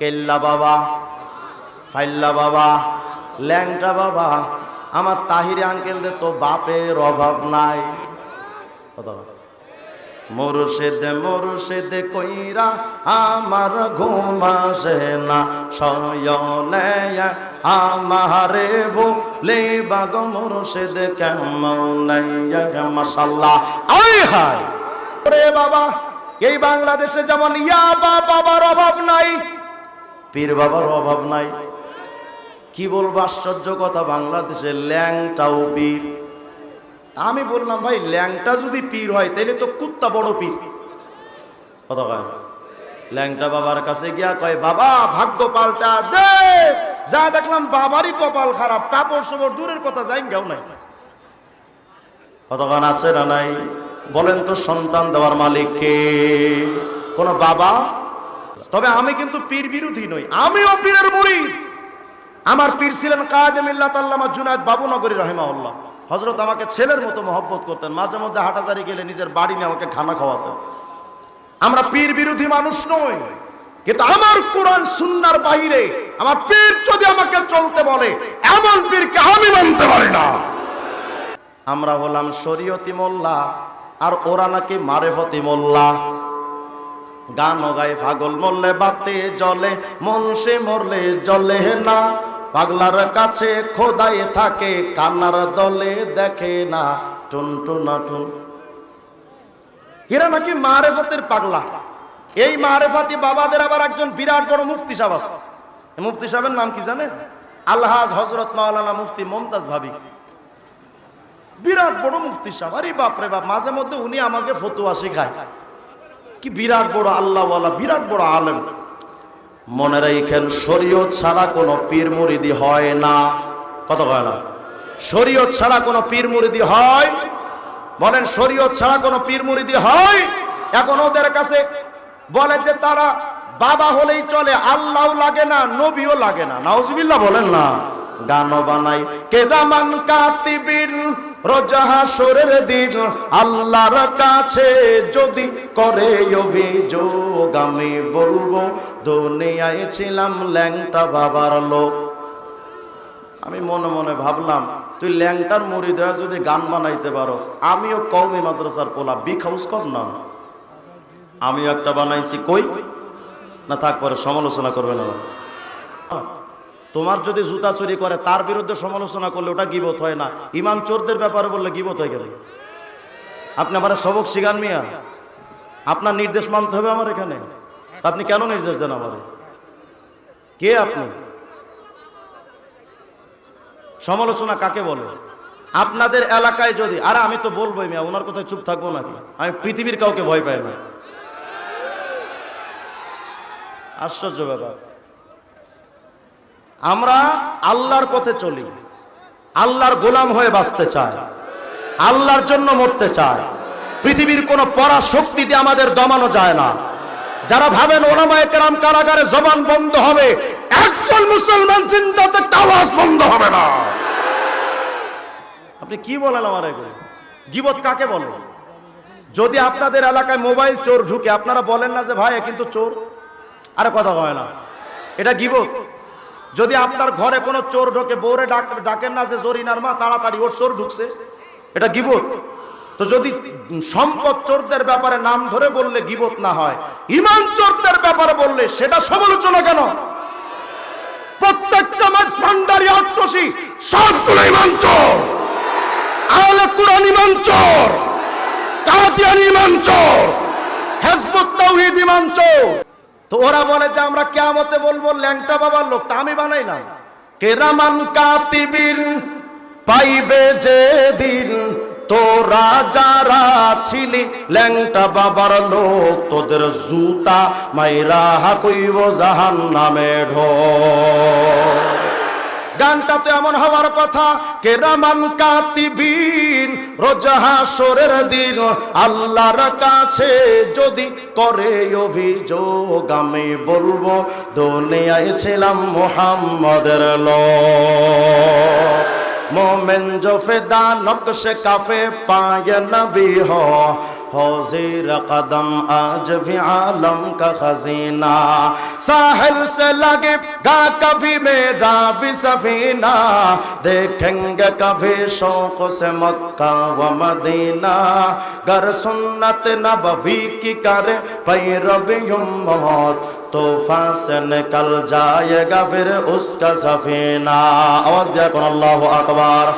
কেল্লা বাবা, ফাইল্লা বাবা, ল্যাংটা বাবা, আমার তাহিরে আঙ্কেলদের তো বাপের অভাব নাই। কথা বল। মুর্শিদে মুর্শিদে কইরা আমার ঘুম আসে না, শয়নে আমারে বলে বাগ মুর্শিদে কেমন মাসাল্লাহ আই হাই ওরে বাবা, এই বাংলাদেশে যেমন ইয়া বাবার অভাব নাই পীর বাবার অভাব নাই। কি বলব, আশ্চর্য কথা বাংলাদেশে ল্যাংটাও পীর। আমি বললাম, ভাই, ল্যাংটা যদি পীর হয় তাহলে তো কুত্তা বড় পীর। কথা কয় ল্যাংটা বাবার কাছে গিয়া কয়, বাবা, ভাগ্য পাল্টা দে। যা দেখলাম, বাবারই কপাল খারাপ, কাপড় সবর দূরের কথা যাই কেউ নাই কতক্ষণ আছে না নাই? বলেন তো, সন্তান দেওয়ার মালিক কে? কোন বাবা তবে আমি কিন্তু পীর বিরোধী নই, আমিও পীরের মুড়ি। আমার পীর ছিলেন কায়েদে মিল্লাত আল্লামা জুনায়দ বাবুনগরী রহিমাউল্লাহ হজরত আমাকে ছেলের মতো মহব্বত করতেন, মাঝে মধ্যে হাঁটাচারি গেলে নিজের বাড়ি নিয়ে আমাকে খানা খাওয়াতেন। আমরা পীর বিরোধী মানুষ নই, কিন্তু আমার কোরআন সুন্নার বাইরে, আমার পীর যদি আমাকে চলতে বলে, এমন পীরকে আমি মানতে পারি না। আমরা হলাম শরীয়তি মোল্লা, আর ওরা নাকি মারেফতি মোল্লা। গান গায়ে, পাগল মরলে বাতে জলে মন সে মরলে জলে না। পাগলার কাছে খোদাই থাকে, কান্নার দলে দেখে না। টুন, টুনা, টুন। এরা নাকি মারেফতের পাগলা। এই মারেফাতি বাবাদের আবার একজন বিরাট বড় মুফতি সাহেব আছে। মুফতি সাহেবের নাম কি জানেন? আলহাজ হজরত মাওলানা মুফতি মমতাজ ভাবি। বিরাট বড় মুফতি সাহেব। আরে বাপরে বাপ, মাঝে মধ্যে উনি আমাকে ফতুয়া শেখায়। কি বিরাট বড় আল্লাহওয়ালা, বিরাট বড় আলেম। মনে রাখেন শরীয়ত ছাড়া কোনো পীর মুরিদি হয় না। কত হয় না। শরীয়ত ছাড়া কোনো পীর মুরিদি হয়। বলেন, শরীয়ত ছাড়া কোনো পীর মুরিদি হয়? এখন ওদের কাছে বলে যে তারা বাবা হলেই চলে আল্লাহ লাগে না, নবীও লাগে না। নাউজুবিল্লাহ বলেন না। গান বানাই। কেদামান কাতিবিন রোজাহা সরের দিন আল্লাহর কাছে যদি করে অভিযোগ, আমি বলব, দুনিয়ায় ছিলাম ল্যাংটা বাবার লোক। আমি মনে মনে ভাবলাম, তুই ল্যাংটার মুড়ি দেওয়া যদি গান বানাইতে পারস, আমিও কৌমি মাদ্রাসার পোলা, বিগ হাউস কর না। আমিও একটা বানাইছি, কই? না থাক, পরে সমালোচনা করবে না তোমার যদি জুতা চুরি করে, তার বিরুদ্ধে সমালোচনা করলে ওটা গিবত হয় না। ইমান চোরদের ব্যাপারে বললে গিবত হয়ে গেল আপনি আমার সবক শিগান মিয়া। আপনার নির্দেশ মানতে হবে আমার এখানে। আপনি কেন নির্দেশ দেন আমার? কে আপনি? সমালোচনা কাকে বলে? আপনাদের এলাকায় যদি, আরে আমি তো বলবোই মিয়া, ওনার কথায় চুপ থাকব নাকি? আমি পৃথিবীর কাউকে ভয় পাই না। আশ্চর্য ব্যাপার। আমরা আল্লাহর পথে চলি। আল্লাহর গোলাম হয়ে বাঁচতে চাই। আল্লাহর জন্য মরতে চাই। পৃথিবীর কোনো পরা শক্তি দিয়ে আমাদের দমানো যায় না। যারা ভাবেন ওলামা একরাম কারাগারে জবান বন্ধ হবে, একজন মুসলমান চিন্তাতে আওয়াজ বন্ধ হবে না। আপনি কি বলেন আমার এগুলো গিবত কাকে বলেন যদি আপনাদের এলাকায় মোবাইল চোর ঢুকে, আপনারা বলেন না যে, ভাই কিন্তু চোর। আরে কথা হয় না। এটা গিবত। যদি আপনার ঘরে কোনো চোর ঢোকে ডাক, ডাকেন না যে জরিনার মা, তাড়াতাড়ি ওর চোর ঢুকছে। এটা গিবত। তো যদি সম্পদ চোরদের ব্যাপারে নাম ধরে বললে গিবত না হয়, ইমান চোরদের ব্যাপারে বললে সেটা সমালোচনা কেন? প্রত্যেকটা মাছ ভান্ডারি আত্মসী সবগুলো ইমান চোর। আহলে কুরআন ইমান চোর। কাদিয়ান ইমান চোর। হেজবুত তাওহীদ ইমান চোর। তো ওরা বলে যে আমরা কেমতে বলব ল্যাংটা বাবার লোক, তা আমি বানাই না কেরামান কাতিবিন পাইবে যে দিন তোরা যারা ছিলি ল্যাংটা বাবার লোক, তোদের জুতা মাইরা কইব জাহান নামে ঢো গানটা তো এমন হওয়ার কথা কেরামান কাতিবিন রোজাহা সরের দিন আল্লাহর কাছে যদি করে অভিযোগ, আমি বলব, দুনিয়ায় ছিলাম মোহাম্মদের লোক। মোমেন জফেদা নকশে কাফে পায় নবী হ। हो जेर कदम आज भी आलम का खजीना। साहिल से लगे, गा कभी मेरा भी सफीना। देखेंगे कभी शौक से मक्का व मदीना। गर सुन्नत नबवी की करे पैरवी उम्मत। तूफा से निकल जाएगा फिर उसका सफीना। आवाज़ दिया कौन अल्लाह अकबर।